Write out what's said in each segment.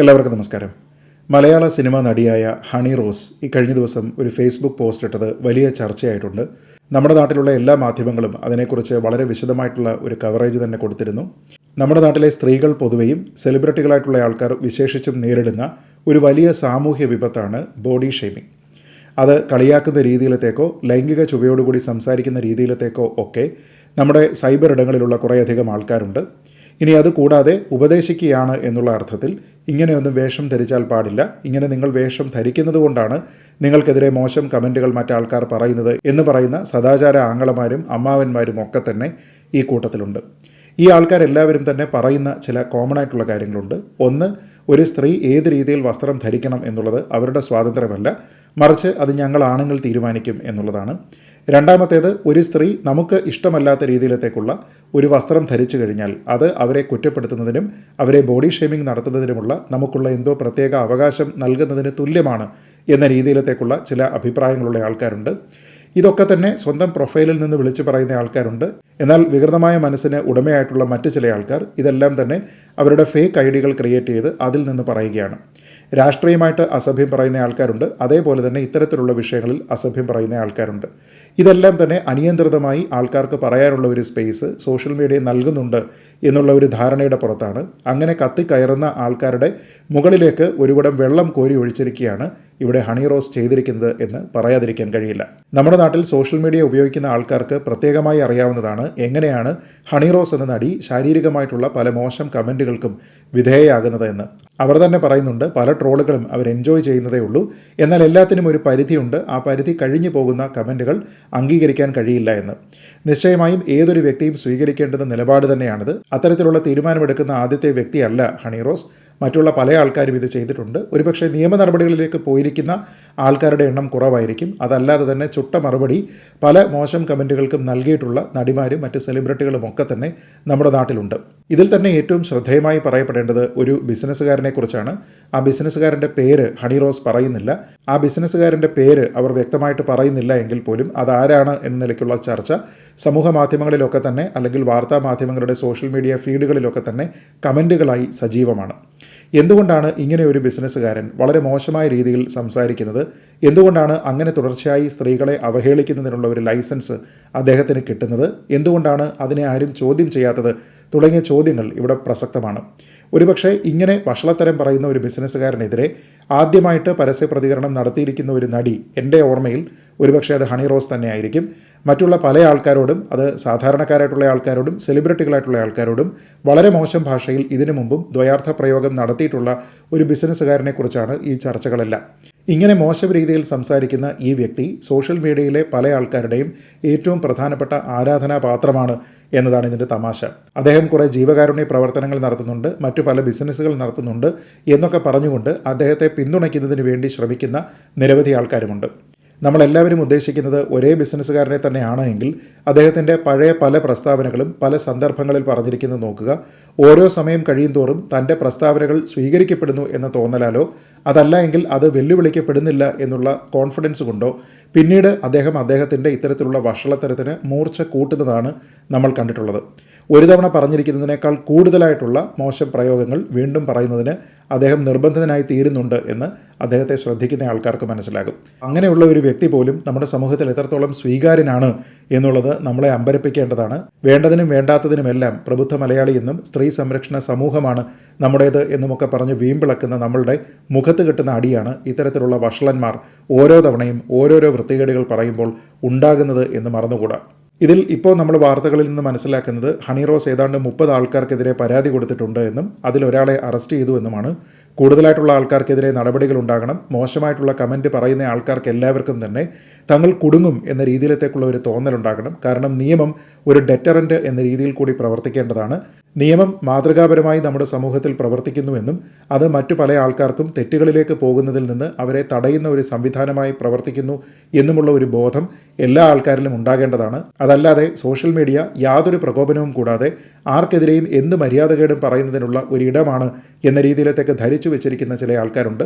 എല്ലാവർക്കും നമസ്കാരം. മലയാള സിനിമാ നടിയായ ഹണി റോസ് ഈ കഴിഞ്ഞ ദിവസം ഒരു ഫേസ്ബുക്ക് പോസ്റ്റ് ഇട്ടത് വലിയ ചർച്ചയായിട്ടുണ്ട്. നമ്മുടെ നാട്ടിലുള്ള എല്ലാ മാധ്യമങ്ങളും അതിനെക്കുറിച്ച് വളരെ വിശദമായിട്ടുള്ള ഒരു കവറേജ് തന്നെ കൊടുത്തിരുന്നു. നമ്മുടെ നാട്ടിലെ സ്ത്രീകൾ പൊതുവെയും സെലിബ്രിറ്റികളായിട്ടുള്ള ആൾക്കാർ വിശേഷിച്ചും നേരിടുന്ന ഒരു വലിയ സാമൂഹ്യ വിപത്താണ് ബോഡി ഷേമിംഗ് അത് കളിയാക്കുന്ന രീതിയിലത്തേക്കോ ലൈംഗിക ചുവയോടുകൂടി സംസാരിക്കുന്ന രീതിയിലത്തേക്കോ ഒക്കെ നമ്മുടെ സൈബർ ഇടങ്ങളിലുള്ള കുറേയധികം ആൾക്കാരുണ്ട്. ഇനി അത് കൂടാതെ ഉപദേശിക്കുകയാണ് എന്നുള്ള അർത്ഥത്തിൽ ഇങ്ങനെയൊന്നും വേഷം ധരിച്ചാൽ പാടില്ല. ഇങ്ങനെ നിങ്ങൾ വേഷം ധരിക്കുന്നത് കൊണ്ടാണ് നിങ്ങൾക്കെതിരെ മോശം കമന്റുകൾ മറ്റാൾക്കാർ പറയുന്നത് എന്ന് പറയുന്ന സദാചാര ആങ്ങളമാരും അമ്മാവന്മാരും ഒക്കെ തന്നെ ഈ കൂട്ടത്തിലുണ്ട്. ഈ ആൾക്കാരെല്ലാവരും തന്നെ പറയുന്ന ചില കോമൺ ആയിട്ടുള്ള കാര്യങ്ങളുണ്ട്. ഒന്ന് ഒരു സ്ത്രീ ഏത് രീതിയിൽ വസ്ത്രം ധരിക്കണം എന്നുള്ളത് അവരുടെ സ്വാതന്ത്ര്യമല്ല. മറിച്ച് അത് ഞങ്ങൾ ആണുങ്ങൾ തീരുമാനിക്കും എന്നുള്ളതാണ്. രണ്ടാമത്തേത് ഒരു സ്ത്രീ നമുക്ക് ഇഷ്ടമല്ലാത്ത രീതിയിലത്തേക്കുള്ള ഒരു വസ്ത്രം ധരിച്ചു കഴിഞ്ഞാൽ അത് അവരെ കുറ്റപ്പെടുത്തുന്നതിനും അവരെ ബോഡി ഷേമിംഗ് നടത്തുന്നതിനുമുള്ള നമുക്കുള്ള എന്തോ പ്രത്യേക അവകാശം നൽകുന്നതിന് തുല്യമാണ് എന്ന രീതിയിലത്തേക്കുള്ള ചില അഭിപ്രായങ്ങളുള്ള ആൾക്കാരുണ്ട്. ഇതൊക്കെ തന്നെ സ്വന്തം പ്രൊഫൈലിൽ നിന്ന് വിളിച്ചു പറയുന്ന ആൾക്കാരുണ്ട്. എന്നാൽ വികൃതമായ മനസ്സിന് ഉടമയായിട്ടുള്ള മറ്റ് ചില ആൾക്കാർ ഇതെല്ലാം തന്നെ അവരുടെ ഫേക്ക് ഐഡികൾ ക്രിയേറ്റ് ചെയ്ത് അതിൽ നിന്ന് പറയുകയാണ്. രാഷ്ട്രീയമായിട്ട് അസഭ്യം പറയുന്ന ആൾക്കാരുണ്ട്. അതേപോലെ തന്നെ ഇത്തരത്തിലുള്ള വിഷയങ്ങളിൽ അസഭ്യം പറയുന്ന ആൾക്കാരുണ്ട്. ഇതെല്ലാം തന്നെ അനിയന്ത്രിതമായി ആൾക്കാർക്ക് പറയാനുള്ള ഒരു സ്പേസ് സോഷ്യൽ മീഡിയ നൽകുന്നുണ്ട് എന്നുള്ള ഒരു ധാരണയുടെ പുറത്താണ്. അങ്ങനെ കത്തിക്കയറുന്ന ആൾക്കാരുടെ മുകളിലേക്ക് ഒരുവിടം വെള്ളം കോരി ഒഴിച്ചിരിക്കുകയാണ് ഇവിടെ ഹണി റോസ് ചെയ്തിരിക്കുന്നത് എന്ന് പറയാതിരിക്കാൻ കഴിയില്ല. നമ്മുടെ നാട്ടിൽ സോഷ്യൽ മീഡിയ ഉപയോഗിക്കുന്ന ആൾക്കാർക്ക് പ്രത്യേകമായി അറിയാവുന്നതാണ് എങ്ങനെയാണ് ഹണി റോസ് എന്ന നടി ശാരീരികമായിട്ടുള്ള പല മോശം കമന്റുകൾക്കും വിധേയയാകുന്നത് എന്ന്. അവർ തന്നെ പറയുന്നുണ്ട് പല ട്രോളുകളും അവർ എൻജോയ് ചെയ്യുന്നതേ ഉള്ളൂ. എന്നാൽ എല്ലാത്തിനും ഒരു പരിധിയുണ്ട്. ആ പരിധി കഴിഞ്ഞു പോകുന്ന കമന്റുകൾ അംഗീകരിക്കാൻ കഴിയില്ല എന്ന്. നിശ്ചയമായും ഏതൊരു വ്യക്തിയും സ്വീകരിക്കേണ്ടുന്ന നിലപാട് തന്നെയാണിത്. അത്തരത്തിലുള്ള തീരുമാനമെടുക്കുന്ന ആദ്യത്തെ വ്യക്തിയല്ല ഹണി റോസ് മറ്റുള്ള പല ആൾക്കാരും ഇത് ചെയ്തിട്ടുണ്ട്. ഒരുപക്ഷെ നിയമ നടപടികളിലേക്ക് പോയിരിക്കുന്ന ആൾക്കാരുടെ എണ്ണം കുറവായിരിക്കും. അതല്ലാതെ തന്നെ ചുട്ട മറുപടി പല മോശം കമന്റുകൾക്കും നൽകിയിട്ടുള്ള നടിമാരും മറ്റ് സെലിബ്രിറ്റികളും ഒക്കെ തന്നെ നമ്മുടെ നാട്ടിലുണ്ട്. ഇതിൽ തന്നെ ഏറ്റവും ശ്രദ്ധേയമായി പറയപ്പെടേണ്ടത് ഒരു ബിസിനസ്സുകാരനെക്കുറിച്ചാണ് ആ ബിസിനസ്സുകാരന്റെ പേര് ഹണി റോസ് പറയുന്നില്ല. ആ ബിസിനസ്സുകാരന്റെ പേര് അവർ വ്യക്തമായിട്ട് പറയുന്നില്ല എങ്കിൽ പോലും അതാരാണ് എന്ന നിലയ്ക്കുള്ള ചർച്ച സമൂഹ മാധ്യമങ്ങളിലൊക്കെ തന്നെ അല്ലെങ്കിൽ വാർത്താ മാധ്യമങ്ങളുടെ സോഷ്യൽ മീഡിയ ഫീഡുകളിലൊക്കെ തന്നെ കമന്റുകളായി സജീവമാണ്. എന്തുകൊണ്ടാണ് ഇങ്ങനെ ഒരു ബിസിനസ്സുകാരൻ വളരെ മോശമായ രീതിയിൽ സംസാരിക്കുന്നത്? എന്തുകൊണ്ടാണ് അങ്ങനെ തുടർച്ചയായി സ്ത്രീകളെ അവഹേളിക്കുന്നതിനുള്ള ഒരു ലൈസൻസ് അദ്ദേഹത്തിന് കിട്ടുന്നത്? എന്തുകൊണ്ടാണ് അതിനെ ആരും ചോദ്യം ചെയ്യാത്തത്? തുടങ്ങിയ ചോദ്യങ്ങൾ ഇവിടെ പ്രസക്തമാണ്. ഒരുപക്ഷെ ഇങ്ങനെ വഷളത്തരം പറയുന്ന ഒരു ബിസിനസ്സുകാരനെതിരെ ആദ്യമായിട്ട് പരസ്യ പ്രതികരണം നടത്തിയിരിക്കുന്ന ഒരു നടി എന്റെ ഓർമ്മയിൽ ഒരുപക്ഷെ അത് ഹണി റോസ് തന്നെ ആയിരിക്കും മറ്റുള്ള പല ആൾക്കാരോടും അത് സാധാരണക്കാരായിട്ടുള്ള ആൾക്കാരോടും സെലിബ്രിറ്റികളായിട്ടുള്ള ആൾക്കാരോടും വളരെ മോശം ഭാഷയിൽ ഇതിനു മുമ്പും ദ്വയാർത്ഥ പ്രയോഗം നടത്തിയിട്ടുള്ള ഒരു ബിസിനസ്സുകാരനെക്കുറിച്ചാണ് ഈ ചർച്ചകളെല്ലാം. ഇങ്ങനെ മോശം രീതിയിൽ സംസാരിക്കുന്ന ഈ വ്യക്തി സോഷ്യൽ മീഡിയയിലെ പല ആൾക്കാരുടെയും ഏറ്റവും പ്രധാനപ്പെട്ട ആരാധനാപാത്രമാണ് എന്നതാണ് ഇതിന്റെ തമാശ. അദ്ദേഹം കുറേ ജീവകാരുണ്യ പ്രവർത്തനങ്ങൾ നടത്തുന്നുണ്ട് മറ്റു പല ബിസിനസ്സുകൾ നടത്തുന്നുണ്ട് എന്നൊക്കെ പറഞ്ഞുകൊണ്ട് അദ്ദേഹത്തെ പിന്തുണയ്ക്കുന്നതിന് വേണ്ടി ശ്രമിക്കുന്ന നിരവധി ആൾക്കാരുമുണ്ട്. നമ്മളെല്ലാവരും ഉദ്ദേശിക്കുന്നത് ഒരേ ബിസിനസ്സുകാരനെ തന്നെയാണ് എങ്കിൽ അദ്ദേഹത്തിന്റെ പഴയ പല പ്രസ്താവനകളും പല സന്ദർഭങ്ങളിൽ പറഞ്ഞിരിക്കുന്നത് നോക്കുക. ഓരോ സമയം കഴിയും തോറും തന്റെ പ്രസ്താവനകൾ സ്വീകരിക്കപ്പെടുന്നു എന്ന തോന്നലാലോ അതല്ല എങ്കിൽ അത് വെല്ലുവിളിക്കപ്പെടുന്നില്ല എന്നുള്ള കോൺഫിഡൻസ് കൊണ്ടോ? പിന്നീട് അദ്ദേഹം അദ്ദേഹത്തിന്റെ ഇത്തരത്തിലുള്ള വഷളത്തരത്തിന് മൂർച്ച കൂട്ടുന്നതാണ് നമ്മൾ കണ്ടിട്ടുള്ളത്. ഒരു തവണ പറഞ്ഞിരിക്കുന്നതിനേക്കാൾ കൂടുതലായിട്ടുള്ള മോശം പ്രയോഗങ്ങൾ വീണ്ടും പറയുന്നതിന് അദ്ദേഹം നിർബന്ധിതനായി തീരുന്നുണ്ട് എന്ന് അദ്ദേഹത്തെ ശ്രദ്ധിക്കുന്ന ആൾക്കാർക്ക് മനസ്സിലാകും. അങ്ങനെയുള്ള ഒരു വ്യക്തി പോലും നമ്മുടെ സമൂഹത്തിൽ എത്രത്തോളം സ്വീകാര്യനാണ് എന്നുള്ളത് നമ്മളെ അമ്പരപ്പിക്കേണ്ടതാണ്. വേണ്ടതിനും വേണ്ടാത്തതിനുമെല്ലാം പ്രബുദ്ധ മലയാളി എന്നും സ്ത്രീ സംരക്ഷണ സമൂഹമാണ് നമ്മുടേത് എന്നുമൊക്കെ പറഞ്ഞ് വീമ്പിളക്കുന്ന നമ്മളുടെ മുഖത്ത് കിട്ടുന്ന അടിയാണ് ഇത്തരത്തിലുള്ള വഷളന്മാർ ഓരോ തവണയും ഓരോരോ വൃത്തികേടുകൾ പറയുമ്പോൾ ഉണ്ടാകുന്നത് എന്ന് മറന്നുകൂടാ. ഇതിൽ ഇപ്പോൾ നമ്മൾ വാർത്തകളിൽ നിന്ന് മനസ്സിലാക്കുന്നത് ഹണി റോസ് ഏതാണ്ട് മുപ്പത് ആൾക്കാർക്കെതിരെ പരാതി കൊടുത്തിട്ടുണ്ട് എന്നും അതിലൊരാളെ അറസ്റ്റ് ചെയ്തു എന്നുമാണ് കൂടുതലായിട്ടുള്ള ആൾക്കാർക്കെതിരെ നടപടികൾ ഉണ്ടാകണം. മോശമായിട്ടുള്ള കമന്റ് പറയുന്ന ആൾക്കാർക്ക് എല്ലാവർക്കും തന്നെ തങ്ങൾ കുടുങ്ങും എന്ന രീതിയിലത്തേക്കുള്ള ഒരു തോന്നലുണ്ടാകണം കാരണം നിയമം ഒരു ഡെറ്ററന്റ് എന്ന രീതിയിൽ കൂടി പ്രവർത്തിക്കേണ്ടതാണ്. നിയമം മാതൃകാപരമായി നമ്മുടെ സമൂഹത്തിൽ പ്രവർത്തിക്കുന്നുവെന്നും അത് മറ്റു പല ആൾക്കാർക്കും തെറ്റുകളിലേക്ക് പോകുന്നതിൽ നിന്ന് അവരെ തടയുന്ന ഒരു സംവിധാനമായി പ്രവർത്തിക്കുന്നു എന്നുമുള്ള ഒരു ബോധം എല്ലാ ആൾക്കാരിലും ഉണ്ടാകേണ്ടതാണ്. അതല്ലാതെ സോഷ്യൽ മീഡിയ യാതൊരു പ്രകോപനവും കൂടാതെ ആർക്കെതിരെയും എന്ത് മര്യാദകേടും പറയുന്നതിനുള്ള ഒരു ഇടമാണ് എന്ന രീതിയിലത്തേക്ക് ധരിച്ചു വെച്ചിരിക്കുന്ന ചില ആൾക്കാരുണ്ട്.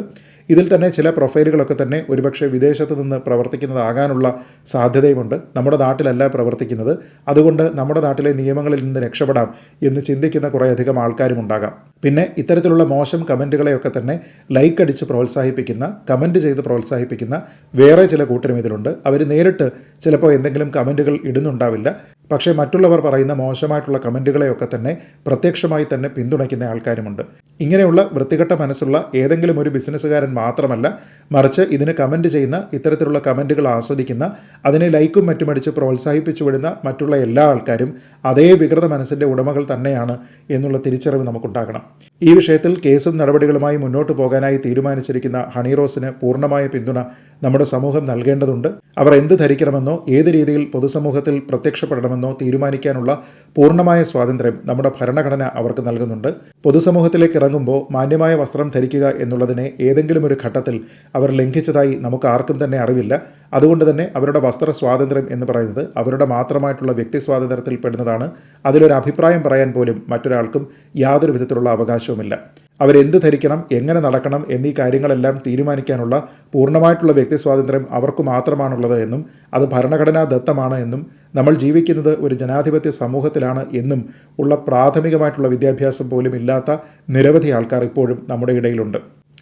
ഇതിൽ തന്നെ ചില പ്രൊഫൈലുകളൊക്കെ തന്നെ ഒരുപക്ഷെ വിദേശത്ത് നിന്ന് പ്രവർത്തിക്കുന്നതാകാനുള്ള സാധ്യതയുമുണ്ട്. നമ്മുടെ നാട്ടിലല്ല പ്രവർത്തിക്കുന്നത്. അതുകൊണ്ട് നമ്മുടെ നാട്ടിലെ നിയമങ്ങളിൽ നിന്ന് രക്ഷപ്പെടാം എന്ന് ചിന്തിക്കുന്ന കുറേയധികം ആൾക്കാരും ഉണ്ടാകാം. പിന്നെ ഇത്തരത്തിലുള്ള മോശം കമന്റുകളെയൊക്കെ തന്നെ ലൈക്ക് അടിച്ച് പ്രോത്സാഹിപ്പിക്കുന്ന കമന്റ് ചെയ്ത് പ്രോത്സാഹിപ്പിക്കുന്ന വേറെ ചില കൂട്ടരും ഇതിലുണ്ട്. അവർ നേരിട്ട് ചിലപ്പോൾ എന്തെങ്കിലും കമന്റുകൾ ഇടുന്നുണ്ടാവില്ല. പക്ഷേ മറ്റുള്ളവർ പറയുന്ന മോശമായിട്ടുള്ള കമന്റുകളെയൊക്കെ തന്നെ പ്രത്യക്ഷമായി തന്നെ പിന്തുണയ്ക്കുന്ന ആൾക്കാരുമുണ്ട്. ഇങ്ങനെയുള്ള വൃത്തികെട്ട മനസ്സുള്ള ഏതെങ്കിലും ഒരു ബിസിനസ്സുകാരൻ മാത്രമല്ല മറിച്ച് ഇതിന് കമന്റ് ചെയ്യുന്ന ഇത്തരത്തിലുള്ള കമന്റുകൾ ആസ്വദിക്കുന്ന അതിനെ ലൈക്കും മറ്റും അടിച്ച് പ്രോത്സാഹിപ്പിച്ചു വിടുന്ന മറ്റുള്ള എല്ലാ ആൾക്കാരും അതേ വികൃത മനസ്സിന്റെ ഉടമകൾ തന്നെയാണ് എന്നുള്ള തിരിച്ചറിവ് നമുക്കുണ്ടാകണം. ഈ വിഷയത്തിൽ കേസും നടപടികളുമായി മുന്നോട്ട് പോകാനായി തീരുമാനിച്ചിരിക്കുന്ന ഹണിറോസിന് പൂർണമായ പിന്തുണ നമ്മുടെ സമൂഹം നൽകേണ്ടതുണ്ട്. അവർ എന്ത് ധരിക്കണമെന്നോ ഏത് രീതിയിൽ പൊതുസമൂഹത്തിൽ പ്രത്യക്ഷപ്പെടണമെന്നോ തീരുമാനിക്കാനുള്ള പൂർണമായ സ്വാതന്ത്ര്യം നമ്മുടെ ഭരണഘടന അവർക്ക് നൽകുന്നുണ്ട്. പൊതുസമൂഹത്തിലേക്ക് ഇറങ്ങുമ്പോൾ മാന്യമായ വസ്ത്രം ധരിക്കുക എന്നുള്ളതിനെ ഏതെങ്കിലും ഒരു ഘട്ടത്തിൽ അവർ ലംഘിച്ചതായി നമുക്ക് ആർക്കും തന്നെ അറിവില്ല. അതുകൊണ്ട് തന്നെ അവരുടെ വസ്ത്ര സ്വാതന്ത്ര്യം എന്ന് പറയുന്നത് അവരുടെ മാത്രമായിട്ടുള്ള വ്യക്തി സ്വാതന്ത്ര്യത്തിൽ പെടുന്നതാണ്. അതിലൊരു അഭിപ്രായം പറയാൻ പോലും മറ്റൊരാൾക്കും യാതൊരു വിധത്തിലുള്ള അവകാശവുമില്ല. അവരെന്ത് ധരിക്കണം എങ്ങനെ നടക്കണം എന്നീ കാര്യങ്ങളെല്ലാം തീരുമാനിക്കാനുള്ള പൂർണമായിട്ടുള്ള വ്യക്തി സ്വാതന്ത്ര്യം അവർക്ക് മാത്രമാണുള്ളത് എന്നും അത് ഭരണഘടനാ ദത്തമാണ് എന്നും നമ്മൾ ജീവിക്കുന്നത് ഒരു ജനാധിപത്യ സമൂഹത്തിലാണ് എന്നും ഉള്ള പ്രാഥമികമായിട്ടുള്ള വിദ്യാഭ്യാസം പോലും ഇല്ലാത്ത നിരവധി ആൾക്കാർ ഇപ്പോഴും നമ്മുടെ ഇടയിലുണ്ട്.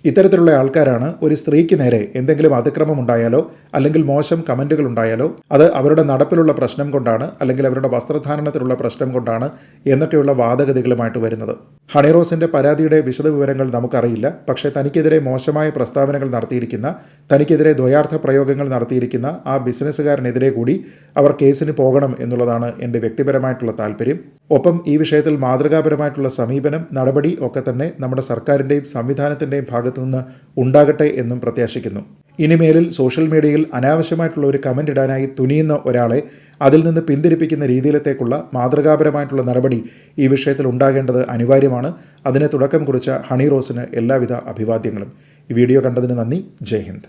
ഇത്തരത്തിലുള്ള ആൾക്കാരാണ് ഒരു സ്ത്രീക്ക് നേരെ എന്തെങ്കിലും അതിക്രമം ഉണ്ടായാലോ അല്ലെങ്കിൽ മോശം കമന്റുകൾ ഉണ്ടായാലോ അത് അവരുടെ നടപ്പിലുള്ള പ്രശ്നം കൊണ്ടാണ് അല്ലെങ്കിൽ അവരുടെ വസ്ത്രധാരണത്തിലുള്ള പ്രശ്നം കൊണ്ടാണ് എന്നൊക്കെയുള്ള വാദഗതികളുമായിട്ട് വരുന്നത്. ഹണിറോസിന്റെ പരാതിയുടെ വിശദവിവരങ്ങൾ നമുക്കറിയില്ല. പക്ഷേ തനിക്കെതിരെ മോശമായ പ്രസ്താവനകൾ നടത്തിയിരിക്കുന്ന തനിക്കെതിരെ ദ്വയാർത്ഥ പ്രയോഗങ്ങൾ നടത്തിയിരിക്കുന്ന ആ ബിസിനസ്സുകാരനെതിരെ കൂടി അവർ കേസിന് പോകണം എന്നുള്ളതാണ് എന്റെ വ്യക്തിപരമായിട്ടുള്ള താല്പര്യം. ഒപ്പം ഈ വിഷയത്തിൽ മാതൃകാപരമായിട്ടുള്ള സമീപനം നടപടി ഒക്കെ തന്നെ നമ്മുടെ സർക്കാരിന്റെയും സംവിധാനത്തിന്റെയും ഭാഗത്തു നിന്ന് ഉണ്ടാകട്ടെ എന്നും പ്രത്യാശിക്കുന്നു. ഇനിമേലിൽ സോഷ്യൽ മീഡിയയിൽ അനാവശ്യമായിട്ടുള്ള ഒരു കമന്റ് ഇടാനായി തുനിയുന്ന ഒരാളെ അതിൽ നിന്ന് പിന്തിരിപ്പിക്കുന്ന രീതിയിലത്തേക്കുള്ള മാതൃകാപരമായിട്ടുള്ള നടപടി ഈ വിഷയത്തിൽ ഉണ്ടാകേണ്ടത് അനിവാര്യമാണ്. അതിനെ തുടക്കം കുറിച്ച ഹണി റോസിന് എല്ലാവിധ അഭിവാദ്യങ്ങളും. ഈ വീഡിയോ കണ്ടതിന് നന്ദി. ജയ് ഹിന്ദ്.